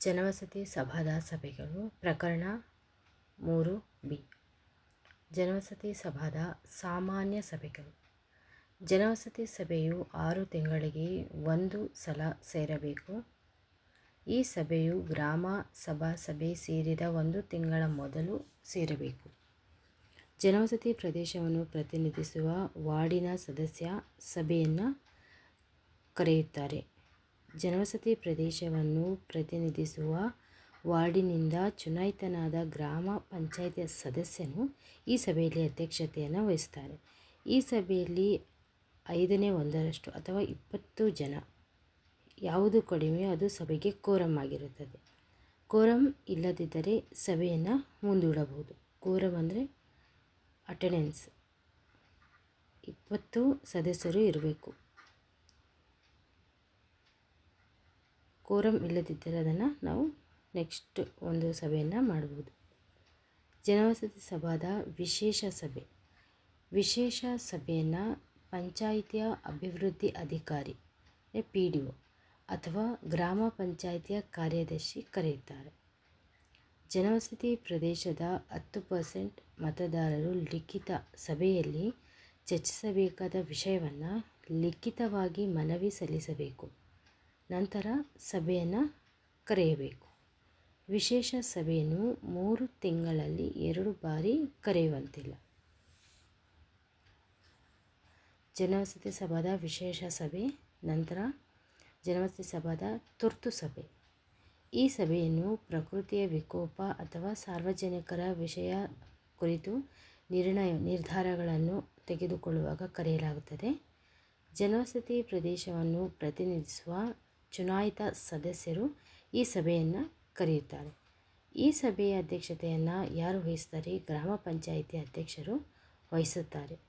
ಜನವಸತಿ ಸಭಾದ ಸಭೆಗಳು ಪ್ರಕರಣ ಮೂರು ಬಿ. ಜನವಸತಿ ಸಭಾದ ಸಾಮಾನ್ಯ ಸಭೆಗಳು. ಜನವಸತಿ ಸಭೆಯು ಆರು ತಿಂಗಳಿಗೆ ಒಂದು ಸಲ ಸೇರಬೇಕು. ಈ ಸಭೆಯು ಗ್ರಾಮ ಸಭಾ ಸಭೆ ಸೇರಿದ ಒಂದು ತಿಂಗಳ ಮೊದಲು ಸೇರಬೇಕು. ಜನವಸತಿ ಪ್ರದೇಶವನ್ನು ಪ್ರತಿನಿಧಿಸುವ ವಾರ್ಡಿನ ಸದಸ್ಯ ಸಭೆಯನ್ನು ಕರೆಯುತ್ತಾರೆ. ಜನವಸತಿ ಪ್ರದೇಶವನ್ನು ಪ್ರತಿನಿಧಿಸುವ ವಾರ್ಡಿನಿಂದ ಚುನಾಯಿತನಾದ ಗ್ರಾಮ ಪಂಚಾಯಿತಿಯ ಸದಸ್ಯನು ಈ ಸಭೆಯಲ್ಲಿ ಅಧ್ಯಕ್ಷತೆಯನ್ನು ವಹಿಸ್ತಾರೆ. ಈ ಸಭೆಯಲ್ಲಿ ಐದನೇ ಒಂದರಷ್ಟು ಅಥವಾ ಇಪ್ಪತ್ತು ಜನ, ಯಾವುದು ಕಡಿಮೆ ಅದು ಸಭೆಗೆ ಕೋರಮ್ ಆಗಿರುತ್ತದೆ. ಕೋರಮ್ ಇಲ್ಲದಿದ್ದರೆ ಸಭೆಯನ್ನು ಮುಂದೂಡಬಹುದು. ಕೋರಂ ಅಂದರೆ ಅಟೆಂಡೆನ್ಸ್ ಇಪ್ಪತ್ತು ಸದಸ್ಯರು ಇರಬೇಕು. ಕೋರಮ್ ಇಲ್ಲದಿದ್ದರೆ ಅದನ್ನು ನಾವು ನೆಕ್ಸ್ಟ್ ಒಂದು ಸಭೆಯನ್ನು ಮಾಡ್ಬೋದು. ಜನವಸತಿ ಸಭಾದ ವಿಶೇಷ ಸಭೆ. ವಿಶೇಷ ಸಭೆಯನ್ನು ಪಂಚಾಯಿತಿಯ ಅಭಿವೃದ್ಧಿ ಅಧಿಕಾರಿ ಪಿ, ಡಿ ಒ ಅಥವಾ ಗ್ರಾಮ ಪಂಚಾಯಿತಿಯ ಕಾರ್ಯದರ್ಶಿ ಕರೆಯುತ್ತಾರೆ. ಜನವಸತಿ ಪ್ರದೇಶದ ಹತ್ತು ಪರ್ಸೆಂಟ್ ಮತದಾರರು ಲಿಖಿತ ಸಭೆಯಲ್ಲಿ ಚರ್ಚಿಸಬೇಕಾದ ವಿಷಯವನ್ನು ಲಿಖಿತವಾಗಿ ಮನವಿ ಸಲ್ಲಿಸಬೇಕು. ನಂತರ ಸಭೆಯನ್ನು ಕರೆಯಬೇಕು. ವಿಶೇಷ ಸಭೆಯನ್ನು ಮೂರು ತಿಂಗಳಲ್ಲಿ ಎರಡು ಬಾರಿ ಕರೆಯುವಂತಿಲ್ಲ. ಜನವಸತಿ ಸಭಾದ ವಿಶೇಷ ಸಭೆ, ನಂತರ ಜನವಸತಿ ಸಭಾದ ತುರ್ತು ಸಭೆ. ಈ ಸಭೆಯನ್ನು ಪ್ರಕೃತಿಯ ವಿಕೋಪ ಅಥವಾ ಸಾರ್ವಜನಿಕರ ವಿಷಯ ಕುರಿತು ನಿರ್ಣಯ, ನಿರ್ಧಾರಗಳನ್ನು ತೆಗೆದುಕೊಳ್ಳುವಾಗ ಕರೆಯಲಾಗುತ್ತದೆ. ಜನವಸತಿ ಪ್ರದೇಶವನ್ನು ಪ್ರತಿನಿಧಿಸುವ ಚುನಾಯಿತ ಸದಸ್ಯರು ಈ ಸಭೆಯನ್ನು ಕರೆಯುತ್ತಾರೆ. ಈ ಸಭೆಯ ಅಧ್ಯಕ್ಷತೆಯನ್ನು ಯಾರು ವಹಿಸ್ತಾರೆ? ಗ್ರಾಮ ಪಂಚಾಯಿತಿ ಅಧ್ಯಕ್ಷರು ವಹಿಸುತ್ತಾರೆ.